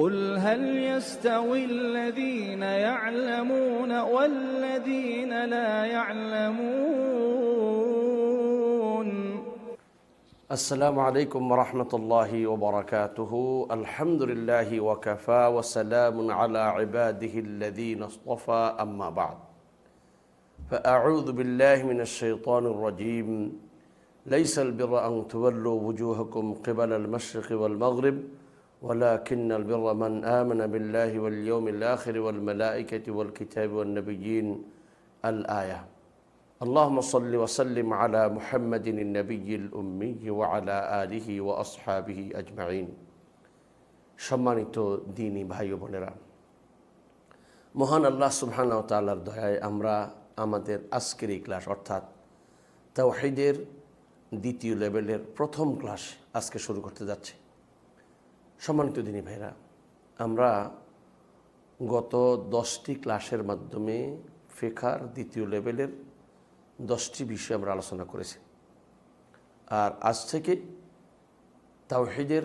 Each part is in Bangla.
قل هل يستوي الذين يعلمون والذين لا يعلمون؟ السلام عليكم ورحمة الله وبركاته. الحمد لله وكفى وسلام على عباده الذين اصطفى أما بعد. فأعوذ بالله من الشيطان الرجيم. ليس البر أن تولوا وجوهكم قبل المشرق والمغرب. ولكن البر من آمن بالله واليوم الآخر والملائكة والكتاب والنبيين الآية اللهم صل وسلم على محمد النبي الأمي وعلى آله وأصحابه أجمعين সম্মানিত দিনী ভাই ও বোনেরা মহান আল্লাহ সুবহানাহু ওয়া তাআলার দয়ায় আমরা আমাদের আজকের এই ক্লাস অর্থাৎ তাওহীদের দ্বিতীয় লেভেলের প্রথম ক্লাস আজকে শুরু করতে যাচ্ছি সম্মানিত দিনী ভাইরা, আমরা গত দশটি ক্লাসের মাধ্যমে ফেখার দ্বিতীয় লেভেলের দশটি বিষয় আমরা আলোচনা করেছি। আর আজ থেকে তাওহিদের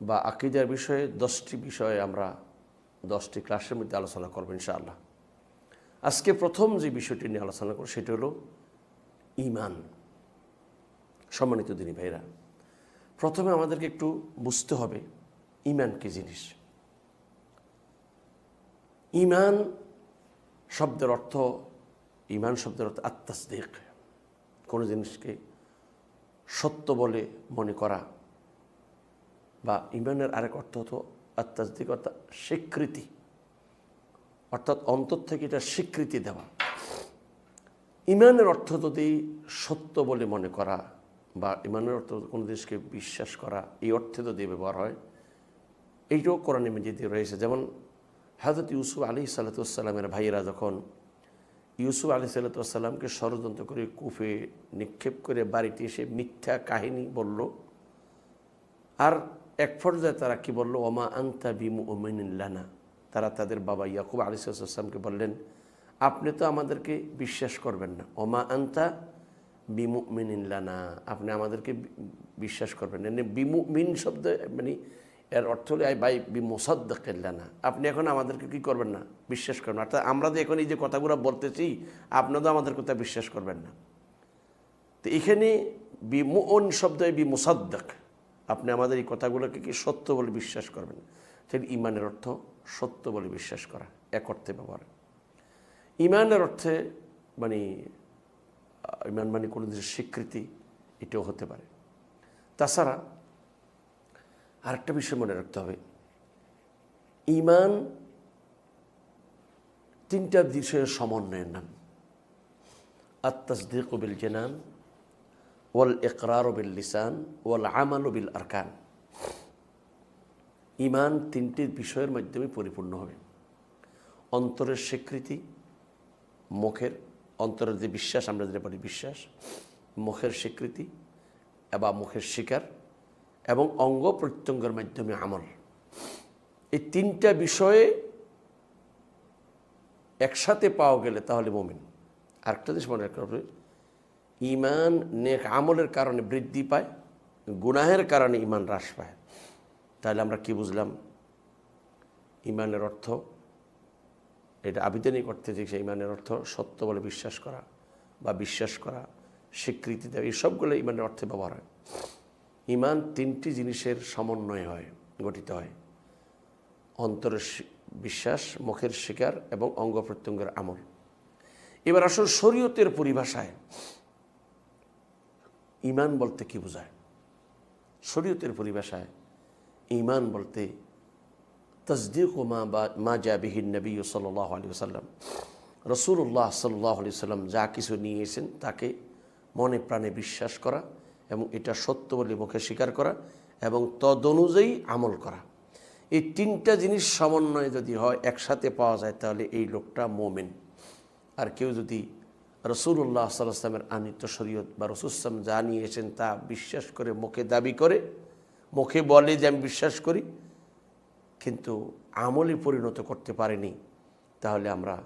বা আকিদার বিষয়ে দশটি বিষয়ে আমরা দশটি ক্লাসের মধ্যে আলোচনা করব ইনশাআল্লাহ। আজকে প্রথম যে বিষয়টি নিয়ে আলোচনা করব সেটি হলো ইমান। সম্মানিত দিনী ভাইরা প্রথমে আমাদেরকে একটু বুঝতে হবে, ইমান কি জিনিস? ইমান শব্দের অর্থ, ইমান শব্দের অর্থ আত্মাসদিক, কোনো জিনিসকে সত্য বলে মনে করা। বা ইমানের আরেক অর্থ হতো আত্মাসদিক, অর্থাৎ স্বীকৃতি। অর্থাৎ অন্তর থেকে এটা স্বীকৃতি দেওয়া। ইমানের অর্থ যদি সত্য বলে মনে করা বা ইমানের অর্থ কোনো দেশকে বিশ্বাস করা, এই অর্থে তো দিয়ে ব্যবহার হয়। এইটাও কোরআন মেজিদে রয়েছে। যেমন হাজরত ইউসুফ আলী সাল্লাতামের ভাইয়েরা যখন ইউসুফ আলী সাল্লাতামকে ষড়যন্ত্র করে কুফে নিক্ষেপ করে বাড়িতে এসে মিথ্যা কাহিনী বলল, আর এক পর্যায়ে তারা কি বলল? ওমা আন্তা বিমু ওমিনানা তারা তাদের বাবা ইয়াকুব আলী সাল্লামকে বললেন, আপনি তো আমাদেরকে বিশ্বাস করবেন না। ওমা আন্তা বিমু মিনিল্লানা আপনি আমাদেরকে বিশ্বাস করবেন। না বিমু মিন শব্দ মানে এর অর্থ হলো বাই বিমুসাদ্দাকিল্লানা আপনি এখন আমাদেরকে কি করবেন না? বিশ্বাস করবেন অর্থাৎ আমরা তো এখন এই যে কথাগুলো বলতেছি আপনারা আমাদের কথা বিশ্বাস করবেন না। তো এখানে বিমুন শব্দ বিমুসাদ্দাক। আপনি আমাদের এই কথাগুলোকে কি সত্য বলে বিশ্বাস করবেন? সেটি ইমানের অর্থ সত্য বলে বিশ্বাস করা, এক অর্থে ব্যবহার। ইমানের অর্থে মানে ইমান মানে কোনো দেশের স্বীকৃতি এটাও হতে পারে। তাছাড়া আরেকটা বিষয় মনে রাখতে হবে। ইমান তিনটা বিষয়ের সমন্বয়ের নাম আত্মাসদিক বিল জেনান, ওয়াল ইকরার বিল লিসান, ওয়াল আমাল বিল আরকান। ইমান তিনটি বিষয়ের মাধ্যমে পরিপূর্ণ হবে। অন্তরের স্বীকৃতি, মুখের অন্তরের যে বিশ্বাস, আমরা যেটা বলি বিশ্বাস, মুখের স্বীকৃতি বা মুখের স্বীকার এবং অঙ্গ প্রত্যঙ্গের মাধ্যমে আমল। এই তিনটা বিষয়ে একসাথে পাওয়া গেলে তাহলে মমিন। আরেকটা জিনিস মনে রাখতে ইমান নেক আমলের কারণে বৃদ্ধি পায়, গুনাহের কারণে ইমান হ্রাস পায়। তাহলে আমরা কি বুঝলাম? ইমানের অর্থ এটা আবেদনই করতে যে সেই ইমানের অর্থ সত্য বলে বিশ্বাস করা বা বিশ্বাস করা, স্বীকৃতি দেওয়া, এই সবগুলো ইমানের অর্থে ব্যবহার হয়। ইমান তিনটি জিনিসের সমন্বয় হয়, গঠিত হয়। অন্তরের বিশ্বাস, মুখের শিকার এবং অঙ্গ প্রত্যঙ্গের আমল। এবার আসল শরীয়তের পরিভাষায়। ইমান বলতে কি বোঝায়? শরীয়তের পরিভাষায় ইমান বলতে তসদিক মা মা জাবিহিন নবী সাল্লাহ আলী সাল্লাম রসুল্লাহ সাল্লাহ আলি সাল্লাম যা কিছু নিয়ে এসেছেন তাকে মনে প্রাণে বিশ্বাস করা এবং এটা সত্য বলে মুখে স্বীকার করা এবং তদনুযায়ী আমল করা। এই তিনটা জিনিস সমন্বয় যদি হয়, একসাথে পাওয়া যায়, তাহলে এই লোকটা মোমেন। আর কেউ যদি রসুল্লাহ সাল্লামের আনিত শরীয়ত বা রসুলাম যা নিয়ে এসেছেন তা বিশ্বাস করে, মুখে দাবি করে, মুখে বলে যে আমি বিশ্বাস করি কিন্তু আমলে পরিণত করতে পারেনি, তাহলে আমরা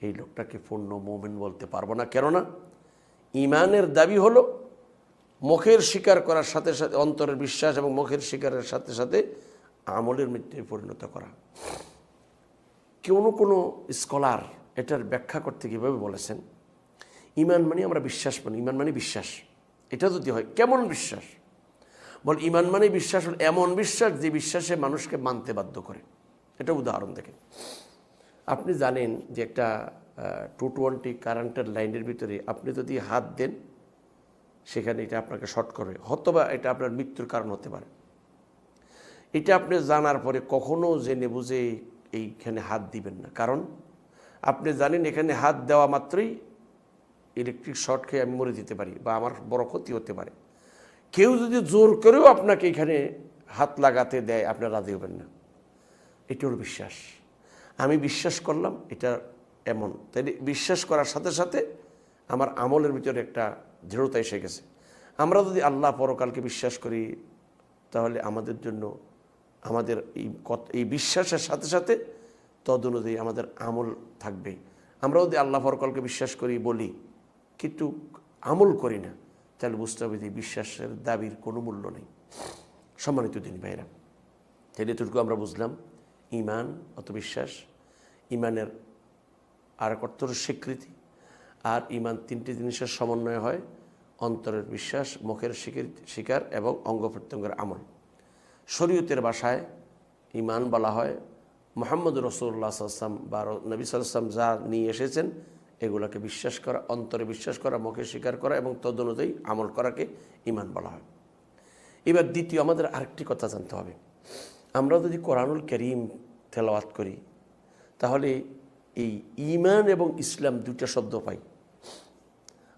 এই লোকটাকে পূর্ণ মোমেন বলতে পারব না। কেননা ইমানের দাবি হলো মুখের স্বীকার করার সাথে সাথে, অন্তরের বিশ্বাস এবং মুখের স্বীকারের সাথে সাথে আমলের মধ্যে পরিণত করা। কোনো কোনো স্কলার এটার ব্যাখ্যা করতে কীভাবে বলেছেন? ইমান মানে আমরা বিশ্বাস মানি ইমান মানে বিশ্বাস। এটা যদি হয়, কেমন বিশ্বাস? বল, ইমান মানে বিশ্বাস এমন বিশ্বাস যে বিশ্বাসে মানুষকে মানতে বাধ্য করে। এটা উদাহরণ দেখে। আপনি জানেন যে একটা টু টোয়েন্টি কারেন্টের লাইনের ভিতরে আপনি যদি হাত দেন, সেখানে এটা আপনাকে শর্ট করবে হয়তোবা এটা আপনার মৃত্যুর কারণ হতে পারে। এটা আপনি জানার পরে কখনো জেনে বুঝে এইখানে হাত দিবেন না। কারণ আপনি জানেন এখানে হাত দেওয়া মাত্রই ইলেকট্রিক শর্ট খেয়ে আমি মরে যেতে পারি বা আমার বড় ক্ষতি হতে পারে। কেউ যদি জোর করেও আপনাকে এখানে হাত লাগাতে দেয়, আপনি রাজি হবেন না। এটা হলো বিশ্বাস। আমি বিশ্বাস করলাম, এটা এমন। তাই বিশ্বাস করার সাথে সাথে আমার আমলের ভিতরে একটা দৃঢ়তা এসে গেছে। আমরা যদি আল্লাহ পরকালকে বিশ্বাস করি, তাহলে আমাদের জন্য, আমাদের এই এই বিশ্বাসের সাথে সাথে তদ অনুযায়ী আমাদের আমল থাকবে। আমরা যদি আল্লাহ পরকালকে বিশ্বাস করি, বলি, কিন্তু আমল করি না। তাহলে বুঝতে হবে যে বিশ্বাসের দাবির কোনো মূল্য নেই। সম্মানিত দিন ভাইরা তাহলে এতটুকু আমরা বুঝলাম। ইমান অত বিশ্বাস ইমানের আর কর্তর স্বীকৃতি, আর ইমান তিনটি জিনিসের সমন্বয় হয়, অন্তরের বিশ্বাস, মুখের স্বীকার এবং অঙ্গ প্রত্যঙ্গের আমল। শরীয়তের ভাষায় ইমান বলা হয় মোহাম্মদ রসুল্লাহ সাল্লাম বা নবী সাল্লাম যা নিয়ে এসেছেন এগুলোকে বিশ্বাস করা, অন্তরে বিশ্বাস করা, মুখে স্বীকার করা এবং তদ অনুযায়ী আমল করাকে ইমান বলা হয়। এবার দ্বিতীয়, আমাদের আরেকটি কথা জানতে হবে। আমরা যদি কোরআনুল করিম তেলাওয়াত করি, তাহলে এই ইমান এবং ইসলাম দুইটা শব্দ পাই।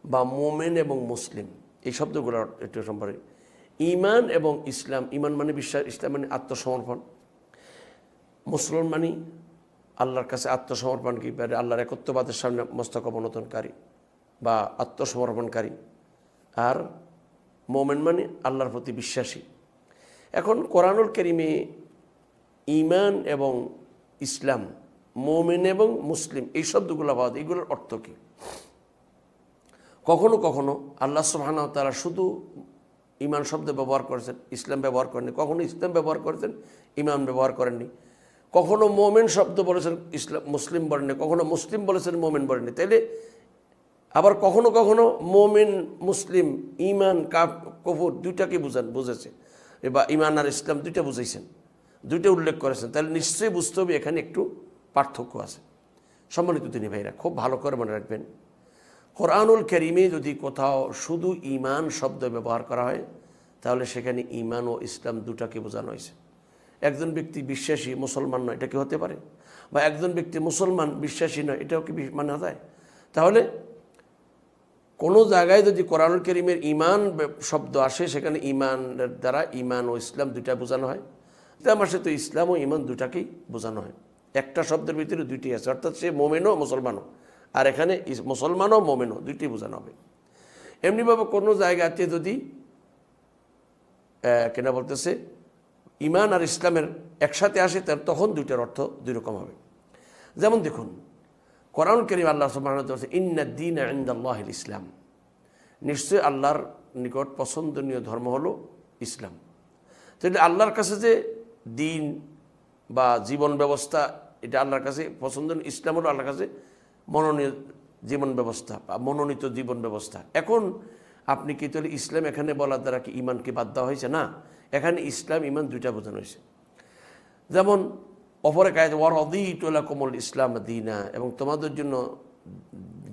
বা মোমেন এবং মুসলিম, এই শব্দগুলো একটু সম্পর্কে। ইমান এবং ইসলাম ইমান মানে বিশ্বাস, ইসলাম মানে আত্মসমর্পণ। মুসলমান মানে আল্লাহর কাছে আত্মসমর্পণ কি আল্লাহর একত্ববাদের সামনে মস্তক অবনতনকারী বা আত্মসমর্পণকারী। আর মোমেন মানে আল্লাহর প্রতি বিশ্বাসী। এখন কোরআনুল করিমে ইমান এবং ইসলাম, মোমেন এবং মুসলিম এই শব্দগুলো যায় এগুলোর অর্থ কী? কখনো কখনো আল্লাহ সুবহানাহু তারা শুধু ইমান শব্দ ব্যবহার করেছেন, ইসলাম ব্যবহার করেননি। কখনো ইসলাম ব্যবহার করেছেন ইমান ব্যবহার করেননি। কখনো মোমেন শব্দ বলেছেন ইসলাম, মুসলিম বলেননি, কখনো মুসলিম বলেছেন, মোমেন বলেননি। তাইলে আবার কখনো কখনো মোমেন, মুসলিম ইমান কাপ কফুর দুইটাকে বুঝান, বুঝেছে। বা ইমান আর ইসলাম দুইটা বুঝাইছেন, দুইটা উল্লেখ করেছেন। তাহলে নিশ্চয়ই বুঝতে হবে, এখানে একটু পার্থক্য আছে। সম্মানিত তিনি ভাইরা, খুব ভালো করে মনে রাখবেন। কোরআনুল করিমে যদি কোথাও শুধু ইমান শব্দ ব্যবহার করা হয়, তাহলে সেখানে ইমান ও ইসলাম দুটাকে বোঝানো হয়েছে। একজন ব্যক্তি বিশ্বাসী মুসলমান নয়, এটা কি হতে পারে? বা একজন ব্যক্তি মুসলমান বিশ্বাসী নয়, এটাও কি মানা যায়? তাহলে কোনো জায়গায় যদি কোরআনুল করিমের ইমান শব্দ আসে, সেখানে ইমানের দ্বারা ইমান ও ইসলাম দুইটা বোঝানো হয়। ইসলাম আসে তো ইসলাম ও ইমান দুটাকেই বোঝানো হয়। একটা শব্দের ভিতরে দুইটি আছে, অর্থাৎ সে মোমেনও মুসলমানও, আর এখানে মুসলমানও মোমেনও, দুইটি বোঝানো হবে। এমনিভাবে কোনো জায়গাতে যদি কেনা বলতেছে ইমান আর ইসলামের একসাথে আসে, তার তখন দুইটার অর্থ দুই রকম হবে। যেমন দেখুন কোরআন করিম আল্লাহ সুবাহ ইন্না দিন আন্দাল্লাহ ইসলাম। নিশ্চয়ই আল্লাহর নিকট পছন্দনীয় ধর্ম হলো ইসলাম। তাহলে আল্লাহর কাছে যে দিন বা জীবন ব্যবস্থা, এটা আল্লাহর কাছে পছন্দনীয়, ইসলাম হলো আল্লাহর কাছে মনোনীয় জীবন ব্যবস্থা বা মনোনীত জীবন ব্যবস্থা। এখন আপনি কি তাহলে ইসলাম এখানে বলার দ্বারা কি ইমানকে বাদ দেওয়া হয়েছে? না। এখানে ইসলাম, ইমান দুইটা বোঝানো হয়েছে। যেমন, অপরে কায়দ ওয়ার অদিটোলা কোমল ইসলাম দিনা এবং তোমাদের জন্য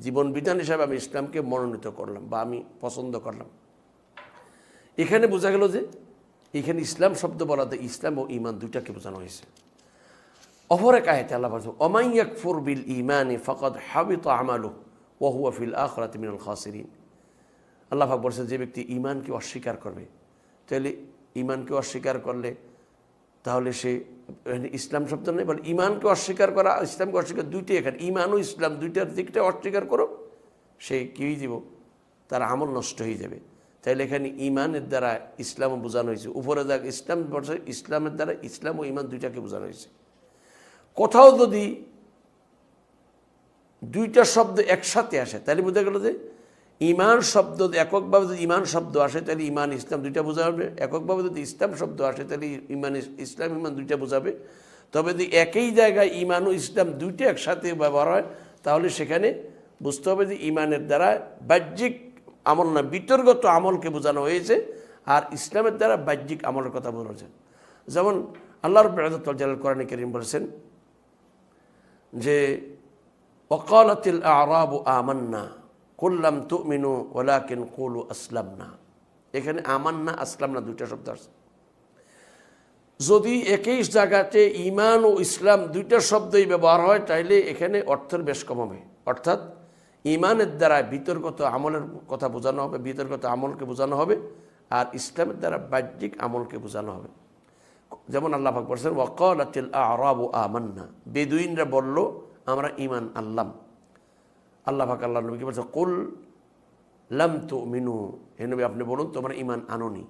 জীবন বিধান হিসাবে আমি ইসলামকে মনোনীত করলাম বা আমি পছন্দ করলাম। এখানে বোঝা গেল যে, এখানে ইসলাম শব্দ বলাতে ইসলাম ও ইমান দুইটাকে বোঝানো হয়েছে। অপরে কায়তে আল্লাহ বলছে অমাইয়াক ফুর বিল ইমানি ফকদ হাবিত আমালু ওহুয়া ফিল আখরাত মিনাল খাসিরিন আল্লাহ পাক বলছেন, যে ব্যক্তি ইমানকে অস্বীকার করবে, তাহলে ইমানকে অস্বীকার করলে, তাহলে সে ইসলাম শব্দ নেই, বলে ইমানকে অস্বীকার করা, ইসলামকে অস্বীকার দুইটাই এখানে ইমান ও ইসলাম, দুইটার দিকটা অস্বীকার করো সে কী দিব তার আমল নষ্ট হয়ে যাবে। তাইলে এখানে ইমানের দ্বারা ইসলামও বোঝানো হয়েছে। উপরে দেখ, ইসলাম ইসলামের দ্বারা ইসলাম ও ইমান দুইটাকে বোঝানো হয়েছে। কোথাও যদি দুইটা শব্দ একসাথে আসে, তাহলে বোঝা গেল যে ইমান শব্দ এককভাবে যদি ইমান শব্দ আসে, তাহলে ইমান, ইসলাম দুইটা বোঝাবে। এককভাবে যদি ইসলাম শব্দ আসে, তাহলে ইমান, ইসলাম, ইমান দুইটা বোঝাবে। তবে যদি একই জায়গায় ইমান ও ইসলাম দুইটা একসাথে ব্যবহার হয়, তাহলে সেখানে বুঝতে হবে যে ইমানের দ্বারা বাহ্যিক আমল না, বিতর্গত আমলকে বোঝানো হয়েছে, আর ইসলামের দ্বারা বাহ্যিক আমলের কথা বোঝানো হয়েছে। যেমন আল্লাহর বেড়াদুল জালাল কোরআন করিম বলেছেন যে ওকালতিল আরাবু আমান্না। কুল্লাম তুমিনু ওলাকিন কুলু আসলাম না এখানে আমান্না আসলাম না দুইটা শব্দ আছে যদি একই জায়গাতে ইমান ও ইসলাম দুইটা শব্দই ব্যবহার হয়, তাইলে এখানে অর্থের বেশ কম হবে। অর্থাৎ ইমানের দ্বারা বিতর্কত আমলের কথা বোঝানো হবে, বিতর্কত আমলকে বোঝানো হবে, আর ইসলামের দ্বারা বাহ্যিক আমলকে বোঝানো হবে। যেমন আল্লাহ বলছেন ওয়াকাল আতিল আরাব আমান্না। বেদুইনরা বলল, আমরা ইমান আল্লাম আল্লাহ পাক আল্লাহ নবীকে বলছে, কুল লাম তু মিনু হে নবী, আপনি বলুন, তোমরা ইমান আনোনি।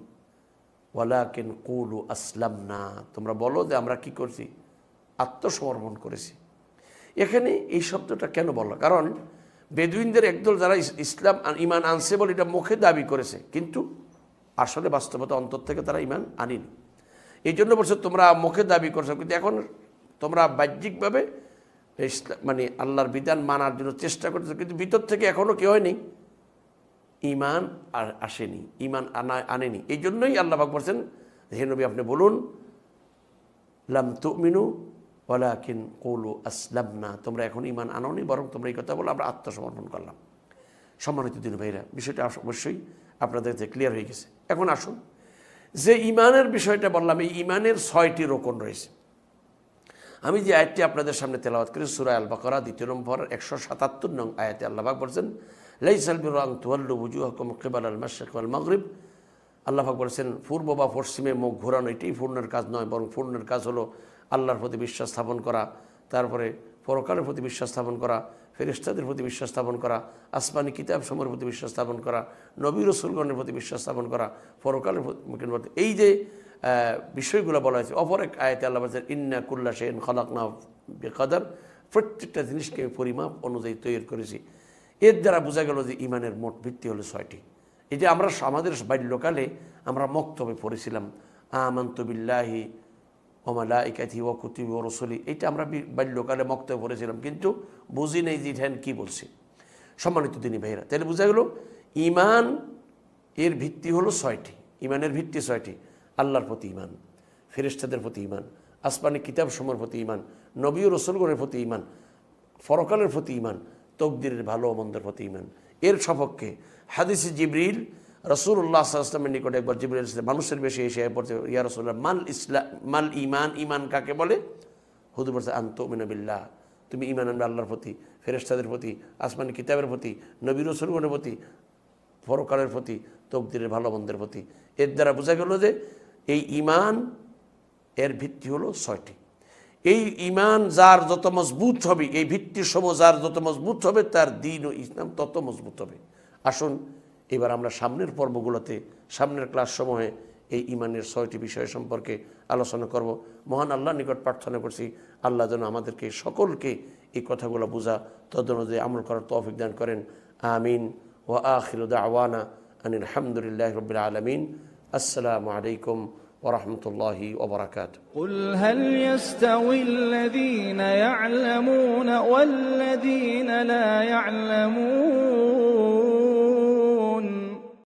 ওয়ালাকিন কুলু আসলাম না তোমরা বলো যে আমরা কি করছি? আত্মসমর্পণ করেছি। এখানে এই শব্দটা কেন বলল? কারণ বেদুইনদের একদল যারা ইসলাম ইমান আনছে বলে এটা মুখে দাবি করেছে, কিন্তু আসলে বাস্তবতা অন্তর থেকে তারা ইমান আনিনি। এই জন্য বলছে, তোমরা মুখে দাবি করছ, কিন্তু এখন তোমরা বাহ্যিকভাবে মানে আল্লাহর বিধান মানার জন্য চেষ্টা করতেছো, কিন্তু ভিতর থেকে এখনও কেউ হয়নি। ইমান আর আসেনি ইমান আনা আনেনি। এই জন্যই আল্লাহ পাক বলছেন, হে নবী, আপনি বলুন, লাম তুমিনু, ওয়ালাকিন কৌলু আসলাম না তোমরা এখন ইমান আনোনি, বরং তোমরা এই কথা বলো, আমরা আত্মসমর্পণ করলাম। সম্মানিত দিন ভাইরা, বিষয়টা অবশ্যই আপনাদের ক্লিয়ার হয়ে গেছে। এখন আসুন, যে ইমানের বিষয়টা বললাম, এই ইমানের ছয়টি রোকন রয়েছে। আমি যে আয়াতটি আপনাদের সামনে তেলাওয়াত করি, সুরা আল বাকরা দ্বিতীয় নম্বর, একশো সাতাত্তর নং আয়াতে আল্লাহাক বলছেন, লাইসাল বিরাং বুজু হকম কেবাল আল মাশেক মগরিব। আল্লাহাক বলছেন, পূর্ব বা পশ্চিমে মুখ ঘোরানো এটাই পূর্ণের কাজ নয়, বরং পূর্ণের কাজ হলো আল্লাহর প্রতি বিশ্বাস স্থাপন করা, তারপরে পরকালের প্রতি বিশ্বাস স্থাপন করা ফেরিস্তাদের প্রতি বিশ্বাস স্থাপন করা, আসমানি কিতাব সময়ের প্রতি বিশ্বাস স্থাপন করা, নবী রসুলগণের প্রতি বিশ্বাস স্থাপন করা, পরকালের প্রতি এই যে বিষয়গুলো বলা হয়েছে। অপর এক আয়তে আল্লাহ বলছেন, ইন্না কুল্লা শেন খলাক না বেকাদার। প্রত্যেকটা জিনিসকে আমি পরিমাপ অনুযায়ী তৈরি করেছি। এর দ্বারা বোঝা গেল যে ইমানের মোট ভিত্তি হলো ছয়টি। যে আমরা আমাদের বাল্যকালে আমরা মক্তবে পড়েছিলাম, আমন্ত বিল্লাহি ওমালা ইকাথি ও কুতিবি ও রসলি। এটা আমরা বাল্যকালে মক্তবে পড়েছিলাম, কিন্তু বুঝি নেই যে ধ্যান কী বলছি। সম্মানিত দিনী ভাইরা তাহলে বোঝা গেল, ইমান এর ভিত্তি হলো ছয়টি। ইমানের ভিত্তি ছয়টি। আল্লাহর প্রতি ইমান ফেরেস্তাদের প্রতি ইমান আসমানি কিতাব সময়ের প্রতি ইমান নবী ও রসুলগণের প্রতি ইমান ফরকালের প্রতি ইমান তকদিরের ভালো মন্দের প্রতি ইমান এর সপক্ষে হাদিসে জিবরিল রসুল্লাহ আসলামের নিকটে একবার জিবরিল ইসলাম মানুষের বেশি এসে পড়ছে ইয়া রসুল্লাহ মাল ইসলাম মাল ইমান ইমান কাকে বলে? হুদু বলছে আন্ত মিনবিল্লাহ তুমি ইমান আনবে আল্লাহর প্রতি ফেরেস্তাদের প্রতি, আসমানি কিতাবের প্রতি, নবী রসুলগণের প্রতি, ফরকালের প্রতি, তকদিরের ভালো মন্দের প্রতি। এর দ্বারা বোঝা গেল যে এই ইমান, এর ভিত্তি হলো ছয়টি। এই ইমান যার যত মজবুত হবে, এই ভিত্তির সমূহ যার যত মজবুত হবে, তার দিন ও ইসলাম তত মজবুত হবে। আসুন, এবার আমরা সামনের পর্বগুলোতে, সামনের ক্লাস সমূহে এই ইমানের ছয়টি বিষয় সম্পর্কে আলোচনা করব। মহান আল্লাহ নিকট প্রার্থনা করছি, আল্লাহ যেন আমাদেরকে, সকলকে এই কথাগুলো বোঝা, তদনুযায়ী আমল করার তৌফিক দান করেন। আমিন। ও আখির আওয়ানা আনিল আলহামদুলিল্লাহ রবিল আলমিন। السلام عليكم ورحمة الله وبركاته. قل هل يستوي الذين يعلمون والذين لا يعلمون؟